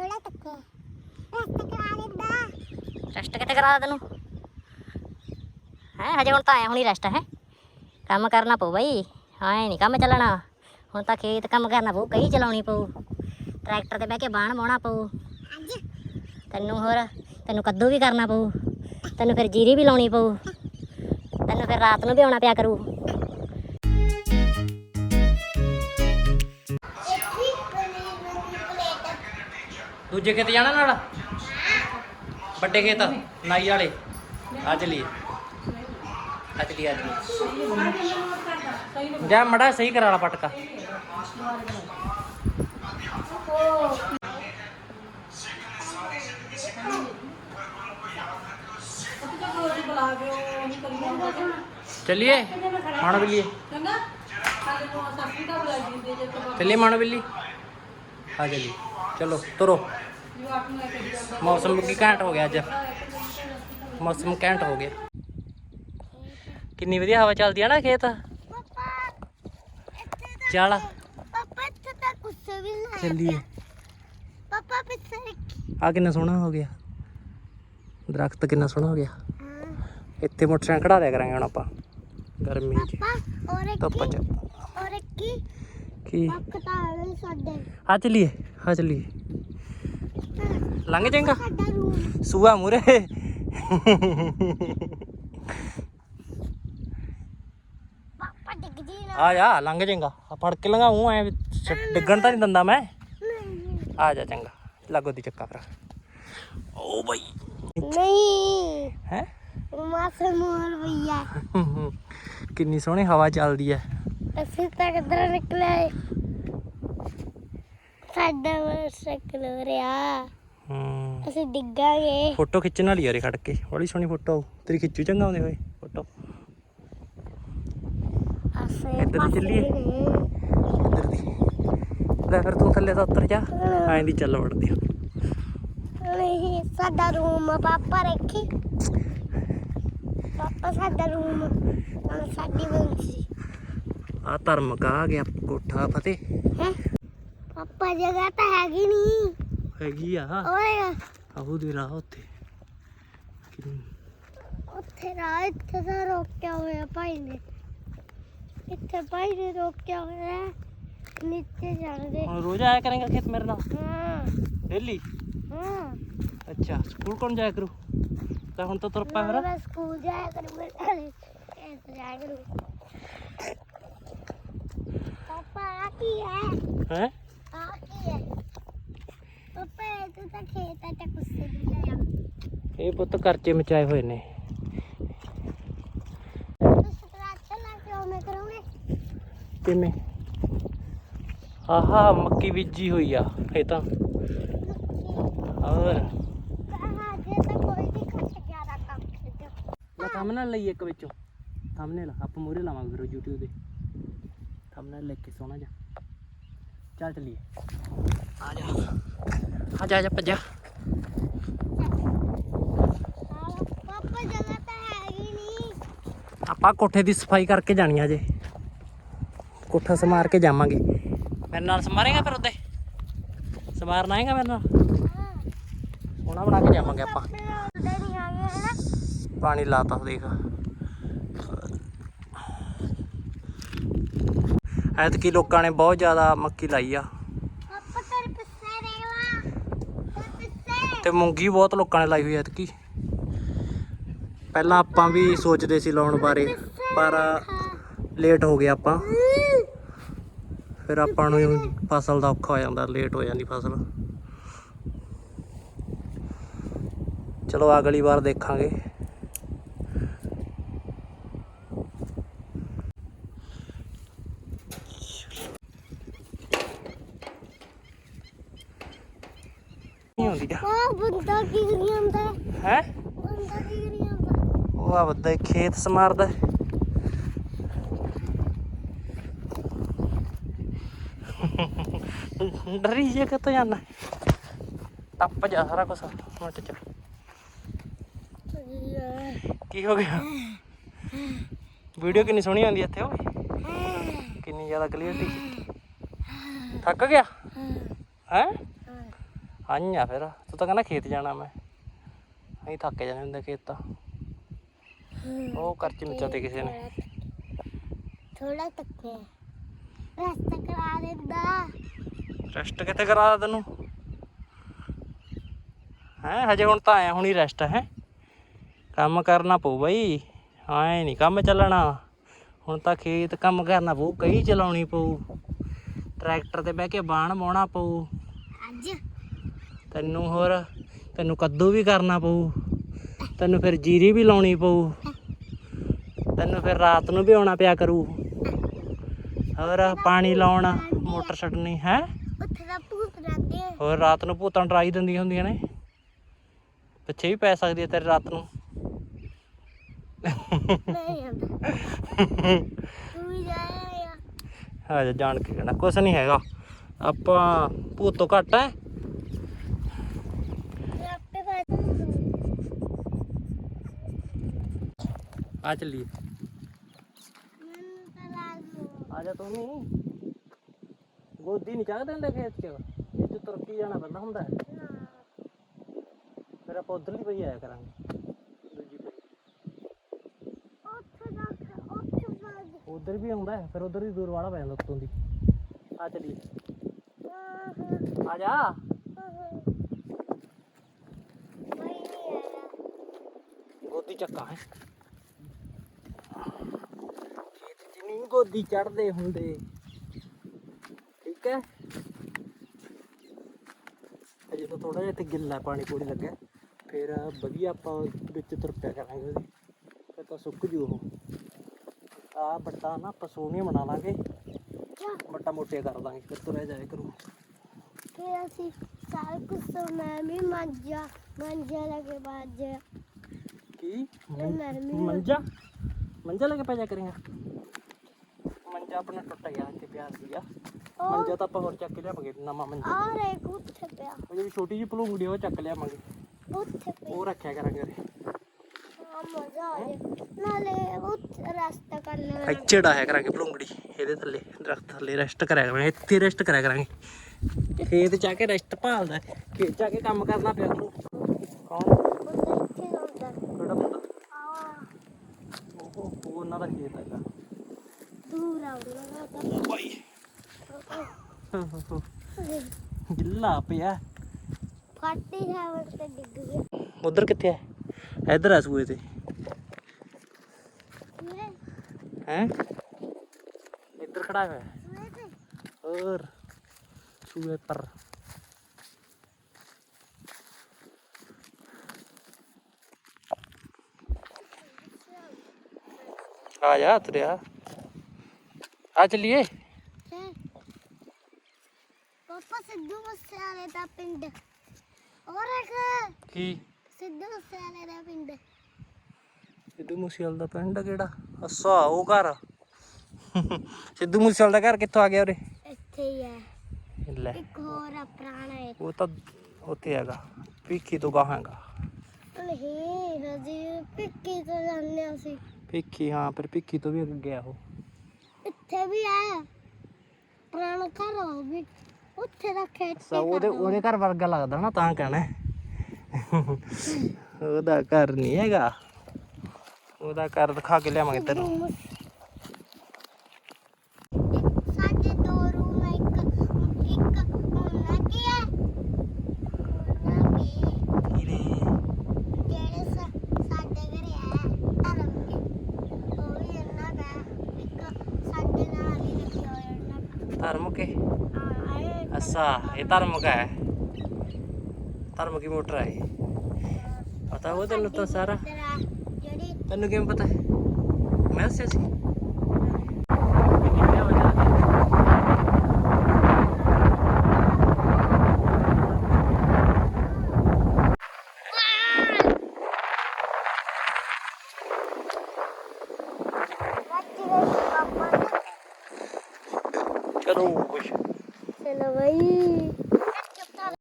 ਥੋੜਾ ਤੱਕ ਰਸਤਾ ਕਰਾ ਦਿੰਦਾ ਰੈਸਟ ਕਿੱਥੇ ਕਰਾ ਤੈਨੂੰ ਹੈ ਹਜੇ ਹੁਣ ਤਾਂ ਆਇਆ ਹੁਣੀ ਰੈਸਟ ਹੈ ਕੰਮ ਕਰਨਾ ਪਊ ਬਈ ਹਾਂ ਨਹੀਂ ਕੰਮ ਚੱਲਣਾ ਹੁਣ ਤਾਂ ਖੇਤ ਕੰਮ ਕਰਨਾ ਪਊ ਕਹੀ ਚਲਾਉਣੀ ਪਊ ਟਰੈਕਟਰ ਤੇ ਬਹਿ ਕੇ ਬਾਣ ਬਾਉਣਾ ਪਊ ਅੱਜ ਤੈਨੂੰ ਹੋਰ ਤੈਨੂੰ ਕੱਦੂ ਵੀ ਕਰਨਾ ਪਊ ਤੈਨੂੰ ਫਿਰ ਜੀਰੀ ਵੀ ਲਾਉਣੀ ਪਊ ਤੈਨੂੰ ਫਿਰ ਰਾਤ ਨੂੰ ਵੀ ਆਉਣਾ ਪਿਆ ਕਰੂ ਦੂਜੇ ਖੇਤ ਜਾਣਾ ਨਾਲ? ਵੱਡੇ ਖੇਤ, ਨਾਈ ਵਾਲੇ। ਆ ਚਲੀਏ। ਆ ਚਲੀਏ ਆ ਚਲੀਏ। ਜਾ ਮੜਾ, ਸਹੀ ਕਰਾ ਲਾ ਪਟਕਾ। ਚਲਿਏ ਮਾਣੋ ਬਿੱਲੀ ਚੱਲੀਏ ਮਾਣੋ ਬਿੱਲੀ ਆ ਚਲੀ ਚਲੋ, ਤੁਰੋ। ਮੌਸਮ ਕੀ ਘੈਂਟ ਹੋ ਗਿਆ ਅੱਜ? ਮੌਸਮ ਘੈਂਟ ਹੋ ਗਿਆ। ਕਿੰਨੀ ਵਧੀਆ ਹਵਾ ਚੱਲਦੀ ਆ ਨਾ ਖੇਤ? ਚੱਲ। ਪਾਪਾ ਇੱਥੇ ਤਾਂ ਕੁਛ ਵੀ ਨਹੀਂ ਚੱਲੀਏ। ਪਾਪਾ ਪਿੱਛੇ ਆ ਕਿੰਨਾ ਸੋਹਣਾ ਹੋ ਗਿਆ। ਦਰਖਤ ਕਿੰਨਾ ਸੋਹਣਾ ਹੋ ਗਿਆ। ਇੱਥੇ ਮੋਟਰਸਾਈਕਲ ਖੜਾ ਦਿਆ ਕਰਾਂਗੇ ਹੁਣ ਆਪਾਂ। ਗਰਮੀ 'ਚ। ਪਾਪਾ ਔਰ ਇੱਕ ਧੁੱਪ 'ਚ। ਔਰ ਕੀ? ਕੀ ਆ ਚੱਲੀਏ ਆ ਚੱਲੀਏ। ਲੰਘ ਜਾਏਗਾ ਸਾਡਾ ਰੂਮ ਸੂਆ ਮੂਰੇ ਪਾਪਾ ਡਿੱਗ ਜੀ ਨਾ ਆ ਜਾ ਲੰਘ ਜਾਏਗਾ ਆ ਫੜ ਕੇ ਲੰਘਾਉਂ ਐ ਡਿੱਗਣ ਤਾਂ ਨਹੀਂ ਦਿੰਦਾ ਮੈਂ ਨਹੀਂ ਆ ਜਾ ਚੰਗਾ ਲੱਗੋ ਦੀ ਚੱਕਾ ਫਿਰ ਓ ਬਈ ਨਹੀਂ ਹੈ ਮਾਸੇ ਮੋਰ ਭਈਆ ਕਿੰਨੀ ਸੋਹਣੀ ਹਵਾ ਚੱਲਦੀ ਐ ਅਸੀਂ ਤਾਂ ਕਿੱਧਰ ਨਿਕਲੇ ਸਾਡਾ ਮੋਟਰਸਾਈਕਲ ਹੋ ਰਿਹਾ। ਹੂੰ। ਅਸੀਂ ਡਿੱਗਾਂਗੇ। ਫੋਟੋ ਖਿੱਚਣ ਵਾਲੀ ਯਾਰੇ ਖੜ ਕੇ। ਬੜੀ ਸੋਹਣੀ ਫੋਟੋ। ਆਊ। ਤੇਰੀ ਖਿੱਚੂ ਚੰਗਾ ਆਉਂਦੇ ਹੋਏ ਫੋਟੋ। ਅਸੀਂ ਇੱਧਰ ਪਾਸੇ ਚੱਲੀਏ? ਨੇ। ਇੱਧਰ ਦੀ। ਲੈ ਫਿਰ ਤੂੰ ਥੱਲੇ ਤਾਂ ਉੱਤਰ ਜਾ। ਐਂ ਦੀ ਚੱਲ ਵੜਦੀ ਆ। ਨਹੀਂ ਸਾਡਾ ਰੂਮ ਪਾਪਾ ਰੱਖੀ। ਪਾਪਾ ਸਾਡਾ ਰੂਮ ਸਾਡੀ ਬੰਸੀ ਆ ਧਰਮਕਾ ਆ ਗਿਆ ਕੋਠਾ ਫਤਿਹ। ਹੈ? ਪਾਪਾ ਜਗ੍ਹਾ ਤਾਂ ਹੈਗੀ ਨਹੀਂ। ਹੈਗੀ ਆ। ਓਏ। ਆਹੂ ਦੀ ਰਾਹ ਉੱਥੇ ਉੱਥੇ ਰਾਹ ਇੱਥੇ ਤਾਂ ਰੋਕਿਆ ਹੋਇਆ ਭਾਈ ਨੇ। ਇੱਥੇ ਭਾਈ ਨੇ ਰੋਕਿਆ ਹੋਇਆ। ਨੀਚੇ ਜਾਣਦੇ ਹੁਣ ਰੋਜ਼ ਆਇਆ ਕਰੇਗਾ ਖੇਤ ਮੇਰੇ ਨਾਲ? ਹਾਂ। ਡੇਲੀ ਹਾਂ। ਅੱਛਾ ਸਕੂਲ ਕੌਣ ਜਾਇਆ ਕਰੂ? ਤਾਂ ਹੁਣ ਤਾਂ ਤੁਰ ਪਾ ਫਿਰ ਮੈਂ ਸਕੂਲ ਜਾਇਆ ਕਰੂੰ ਮੈਂ ਐਸੇ ਜਾਇਆ ਕਰੂੰ। ਪਾਪਾ ਆ ਕੀ ਹੈ? ਹੈ? ਆ ਕੀ ਹੈ ਪਾਪਾ ਇਹ ਤਾਂ ਖੇਤ ਹੈ ਤਾਂ ਕੁਛ ਨਹੀਂ ਆਇਆ ਇਹ ਪੁੱਤ ਕਰਚੇ ਮਚਾਏ ਹੋਏ ਨੇ। ਤੁਸੀਂ ਟਰੈਕਟਰ ਲਾ ਕੇ ਆਉਣੇ ਕਰੋਗੇ ਕਿਵੇਂ? ਆਹਾ, ਮੱਕੀ ਬੀਜੀ ਹੋਈ ਆ, ਇਹ ਤਾਂ। ਹੋਰ? ਕਹਾ ਜੇ ਤਾਂ ਕੋਈ ਨਹੀਂ ਖੱਟ ਗਿਆ ਦਾ ਕੰਮ ਕਰਦਾ ਮੈਂ ਥੰਬਨੇਲ ਲਈ ਇੱਕ ਵਿੱਚੋਂ। ਥੰਬਨੇਲ ਆਪਾਂ ਮੂਰੇ ਲਾਵਾਂਗੇ ਫਿਰ YouTube ਦੇ ਥੰਬਨੇਲ ਲੈ ਕੇ ਸੋਹਣਾ ਜਿਹਾ। ਚੱਲ ਚੱਲੀਏ। ਆ ਜਾ। ਆ ਜਾ ਆ ਜਾ ਭੱਜਾ। ਪਾਪਾ ਜਗ੍ਹਾ ਤਾਂ ਹੈਗੀ ਨਹੀਂ। ਆਪਾਂ ਕੋਠੇ ਦੀ ਸਫ਼ਾਈ ਕਰਕੇ ਜਾਣੀ ਆ ਜੇ ਕੋਠਾ ਸਮਾਰ ਕੇ ਜਾਵਾਂਗੇ। ਮੇਰੇ ਨਾਲ ਸਮਾਰੇਗਾ ਫਿਰ ਉੱਤੇ ਸਮਾਰਨਾ ਆਏਗਾ ਮੇਰੇ ਨਾਲ? ਸੋਹਣਾ ਬਣਾ ਕੇ ਜਾਵਾਂਗੇ ਆਪਾਂ। ਪਾਣੀ ਲਾਤਾ ਦੇਖ। ਐਤਕੀ ਲੋਕਾਂ ਨੇ ਬਹੁਤ ਜ਼ਿਆਦਾ ਮੱਕੀ ਲਾਈ ਆ। ਤੇ ਮੂੰਗੀ ਬਹੁਤ ਲੋਕਾਂ ਨੇ ਲਾਈ ਹੋਈ ਐਤਕੀ। ਪਹਿਲਾਂ ਆਪਾਂ ਵੀ ਸੋਚਦੇ ਸੀ ਲਾਉਣ ਬਾਰੇ ਪਰ ਲੇਟ ਹੋ ਗਏ ਆਪਾਂ। ਫਿਰ ਆਪਾਂ ਨੂੰ ਫਸਲ ਦਾ ਔਖਾ ਹੋ ਜਾਂਦਾ ਲੇਟ ਹੋ ਜਾਂਦੀ ਫਸਲ। ਚਲੋ ਅਗਲੀ ਵਾਰ ਦੇਖਾਂਗੇ ਨਹੀਂ ਹੁੰਦੀ ਜਾ ਉਹ ਬੰਦਾ ਕੀ ਕਰੀ ਜਾਂਦਾ ਹੈ ਬੰਦਾ ਕੀ ਕਰੀ ਆ ਬੱਦਾ ਖੇਤ ਸਮਾਰਦਾ ਹੈ। ਡਰੀ ਜੇ ਕਿੱਥੋਂ ਜਾਣਾ ਟੱਪ ਜਾ ਸਾਰਾ ਕੁਝ ਮਿੰਟ ਚ। ਕੀ ਹੋ ਗਿਆ? ਵੀਡੀਓ ਕਿੰਨੀ ਸੋਹਣੀ ਆਉਂਦੀ ਇੱਥੇ ਓਏ। ਕਿੰਨੀ ਜ਼ਿਆਦਾ ਕਲੀਅਰਟੀ ਥੱਕ ਗਿਆ? ਹੈ? ਆਈਆਂ ਫਿਰ। ਤੂੰ ਤਾਂ ਕਹਿੰਦਾ ਖੇਤ ਜਾਣਾ ਮੈਂ। ਅਸੀਂ ਥੱਕ ਜਾਂਦੇ ਹੁੰਦੇ ਖੇਤ ਤਾਂ। ਉਹ ਕਰਚ ਮਿੱਚਾ ਤੇ ਕਿਸੇ ਨੇ। ਥੋੜਾ ਤੱਕੇ। ਰਸਤਾ ਕਰਾ ਦਿੰਦਾ। ਰੈਸਟ ਕਿੱਥੇ ਕਰਾ ਤੈਨੂੰ? ਹੈ ਹਜੇ ਹੁਣ ਤਾਂ ਆਇਆ ਹੁਣੀ ਰੈਸਟ ਹੈ। ਕੰਮ ਕਰਨਾ ਪਊ ਬਈ। ਐ ਨਹੀਂ ਕੰਮ ਚੱਲਣਾ। ਹੁਣ ਤਾਂ ਖੇਤ ਕੰਮ ਕਰਨਾ ਪਊ ਕਈ ਚਲਾਉਣੀ ਪਊ। ਟਰੈਕਟਰ ਤੇ ਬਹਿ ਕੇ ਬਾਣ ਬਾਉਣਾ ਪਊ। ਅੱਜ। ਤੈਨੂੰ ਹੋਰ ਤੈਨੂੰ ਕੱਦੂ ਵੀ ਕਰਨਾ ਪਊ। ਤੈਨੂੰ ਫਿਰ ਜੀਰੀ ਵੀ ਲਾਉਣੀ ਪਊ। ਤੈਨੂੰ ਫਿਰ ਰਾਤ ਨੂੰ ਵੀ ਆਉਣਾ ਪਿਆ ਕਰੂ। ਹੋਰ ਪਾਣੀ ਲਾਉਣਾ ਮੋਟਰ ਛੱਡਣੀ ਹੈ? ਉੱਥੇ ਦਾ ਭੂਤ ਰਹਿੰਦੇ ਆ। ਹੋਰ ਰਾਤ ਨੂੰ ਭੂਤਾਂ ਡਰਾਈ ਦਿੰਦੀਆਂ ਹੁੰਦੀਆਂ ਨੇ। ਪਿੱਛੇ ਵੀ ਪੈ ਸਕਦੀ ਹੈ ਤੇਰੇ ਰਾਤ ਨੂੰ। ਜਾ ਜਾਣ ਕੇ ਕਹਿਣਾ ਕੁਛ ਨਹੀਂ ਹੈਗਾ। ਆਪਾਂ ਭੂਤ ਘੱਟ ਹੈ ਆਪੇ ਬਾਤ ਆ ਚੱਲੀਏ। ਆ ਜਾ ਤੂੰ ਵੀ। ਗੋਦੀ ਨਹੀਂ ਚਾਹਦੇ ਹੁੰਦੇ ਖੇਤ 'ਚ? ਇਹ 'ਚ ਤੁਰਕੀ ਜਾਣਾ ਪੈਂਦਾ ਹੁੰਦਾ। ਹੈ ਫਿਰ ਆਪਾਂ ਉਧਰਲੀ ਪਈ ਆਇਆ ਕਰਾਂਗੇ। ਦੂਜੀ ਪਈ ਉੱਥੇ ਦਾ ਉੱਥੇ ਉਧਰ ਵੀ ਆਉਂਦਾ ਹੈ, ਫਿਰ ਉਧਰ ਦੀ ਦੂਰ ਵਾਲਾ ਪੈ ਜਾਂਦਾ ਉੱਤੋਂ ਦੀ। ਆ ਚੱਲੀਏ। ਆ ਜਾ ਗੋਦੀ ਚੱਕਾ ਹੈ ਖੇਤ 'ਚ ਨਹੀਂ ਗੋਦੀ ਚੜਦੇ ਹੁੰਦੇ। ਠੀਕ ਹੈ? ਅਜੇ ਤਾਂ ਥੋੜਾ ਜਿਹਾ ਇੱਥੇ ਗਿੱਲਾ ਪਾਣੀ ਪੂਰੀ ਲੱਗਿਆ। ਫਿਰ ਵਧੀਆ ਆਪਾਂ ਵਿੱਚ ਤੁਰ ਪਿਆ ਕਰਾਂਗੇ ਉਹਦੇ। ਫਿਰ ਤਾਂ ਸੁੱਕ ਜੂ ਉਹ। ਆ ਵੱਡਾ ਨਾ ਪਸੂਨੀਆਂ ਬਣਾ ਲਾਂਗੇ। ਵੱਡਾ ਮੋਟੇ ਕਰ ਦਾਂਗੇ ਫਿਰ ਤੁਰਿਆ ਜਾਏ ਕਰੂ। ਫਿਰ ਅਸੀਂ ਸਾਲ ਕੁ ਸਮਾਂ ਵੀ ਮੰਜਾ ਮੰਜਾ ਲਗੇ ਬਾਜ ਕੀ? ਮੰਜਾ? ਮੰਜਾ ਲੈ ਕੇ ਪੈ ਜਾ ਕਰਾਂਗਾ ਮੰਜਾ ਆਪਣਾ ਟੁੱਟ ਗਿਆ ਇੱਥੇ ਪਿਆ ਸੀਗਾ। ਮੰਜਾ ਤਾਂ ਆਪਾਂ ਹੋਰ ਚੱਕ ਕੇ ਲਿਆਵਾਂਗੇ ਨਵਾਂ ਮੰਜਾ। ਔਰ ਇੱਕ ਉੱਥੇ ਪਿਆ। ਉਹ ਜਿਹੜੀ ਛੋਟੀ ਜਿਹੀ ਭਲੂੰਗੜੀ ਉਹ ਚੱਕ ਲਿਆਵਾਂਗੇ। ਉੱਥੇ ਪਿਆ। ਉਹ ਰੱਖਿਆ ਕਰਾਂਗੇ ਆ ਮਜ਼ਾ ਆ ਜਾਏ ਨਾਲੇ ਉੱਥੇ ਰਸਤਾ ਕਰ ਲੈਣਾ। ਇੱਥੇ ਡਾਇਆ ਕਰਾਂਗੇ ਭਲੂੰਗੜੀ ਇਹਦੇ ਥੱਲੇ ਦਰਖਤ ਥੱਲੇ ਰੈਸਟ ਕਰਿਆ ਕਰਾਂਗੇ ਇੱਥੇ ਰੈਸਟ ਕਰਿਆ ਕਰਾਂਗੇ। ਖੇਤ ਜਾ ਕੇ ਰੈਸਟ ਭਾਲਦਾ ਹੈ। ਖੇਤ ਜਾ ਕੇ ਕੰਮ ਕਰਨਾ ਪਿਆ ਕਰੂ ਕੌਣ? ਉੱਥੇ ਇੱਥੇ ਹੁੰਦਾ ਕਿਹੜਾ ਬੰਦਾ? ਆ ਉਹ ਉਹ ਉਹਨਾਂ ਦਾ ਖੇਤ ਹੈਗਾ। ਦੂਰ ਬਾਈ ਗਿੱਲਾ ਪਿਆ। ਫਾਟੀ ਹੈ ਤੇ ਡਿੱਗ ਗਿਆ ਉਧਰ ਕਿੱਥੇ ਹੈ ਇੱਧਰ ਆ ਸੂਏ ਤੇ। ਹੈ? ਇੱਧਰ ਖੜਾ ਹੋਇਆ। ਹੋਰ, ਸੂਏ ਪਰ। ਆ ਜਾ ਤੁਰਿਆ ਆ ਚੱਲੀਏ? ਪਾਪਾ ਸਿੱਧੂ ਮੂਸੇਵਾਲੇ ਦਾ ਪਿੰਡ। ਔਰ ਇੱਕ ਕੀ? ਸਿੱਧੂ ਮੂਸੇਵਾਲੇ ਦਾ ਪਿੰਡ। ਸਿੱਧੂ ਮੂਸੇਵਾਲ ਦਾ ਪਿੰਡ ਕਿਹੜਾ? ਅੱਛਾ ਉਹ ਘਰ। ਸਿੱਧੂ ਮੂਸੇਵਾਲ ਦਾ ਘਰ ਕਿੱਥੋਂ ਆ ਗਿਆ ਉਰੇ? ਇੱਥੇ ਹੀ ਹੈ ਲੈ। ਇੱਕ ਹੋਰ ਆ ਪੁਰਾਣਾ ਹੈ ਉਹ ਤਾਂ ਉੱਥੇ ਹੈਗਾ। ਪੀਖੀ ਤੋਂ ਗਾਹਾਂ ਹੈਗਾ। ਨਹੀਂ ਹਜੀ ਪਿੱਕੀ ਤੋਂ ਜਾਂਦੇ ਅਸੀਂ। ਪੀਖੀ ਹਾਂ ਫਿਰ ਪੀਖੀ ਤੋਂ ਵੀ ਅੱਗੇ ਗਿਆ ਉਹ। ਇੱਥੇ ਵੀ ਹੈ ਪੁਰਾਣਾ ਘਰ ਉਹ ਵੀ। ਉੱਥੇ ਦਾ ਖੇਤ ਸਾ ਉਹਦੇ ਉਹਦੇ ਘਰ ਵਰਗਾ ਲੱਗਦਾ ਨਾ ਤਾਂ ਕਹਿਣਾ ਉਹਦਾ ਘਰ ਨਹੀਂ ਹੈਗਾ। ਉਹਦਾ ਘਰ ਦਿਖਾ ਕੇ ਲਿਆਵਾਂਗੇ ਤੈਨੂੰ ਇੱਕ ਸਾਡੇ ਦੋ ਰੂਮ ਹੈ ਇੱਕ ਇੱਕ ਉਹਨਾਂ ਕੀ ਹੈ ਉਹਨਾਂ ਕੀ ਕੀਰੇ ਜਿਹੜੇ ਸਾ- ਸਾਡੇ ਘਰੇ ਹੈ ਧਰਮ ਕੇ ਉਹ ਵੀ ਇਹਨਾਂ ਦਾ ਹੈ। ਇੱਕ ਸਾਡੇ ਨਾਲ ਹੀ ਰੱਖਿਆ ਹੋਇਆ ਇਹਨਾਂ ਦਾ ਧਰਮ ਕੇ? ਹਾਂ ਇਹ ਅੱਛਾ ਇਹ ਧਰਮ ਕਾ ਹੈ? ਧਰਮ ਕੀ ਮੋਟਰ ਹੈ? ਪਤਾ ਉਹ ਤੈਨੂੰ ਤਾਂ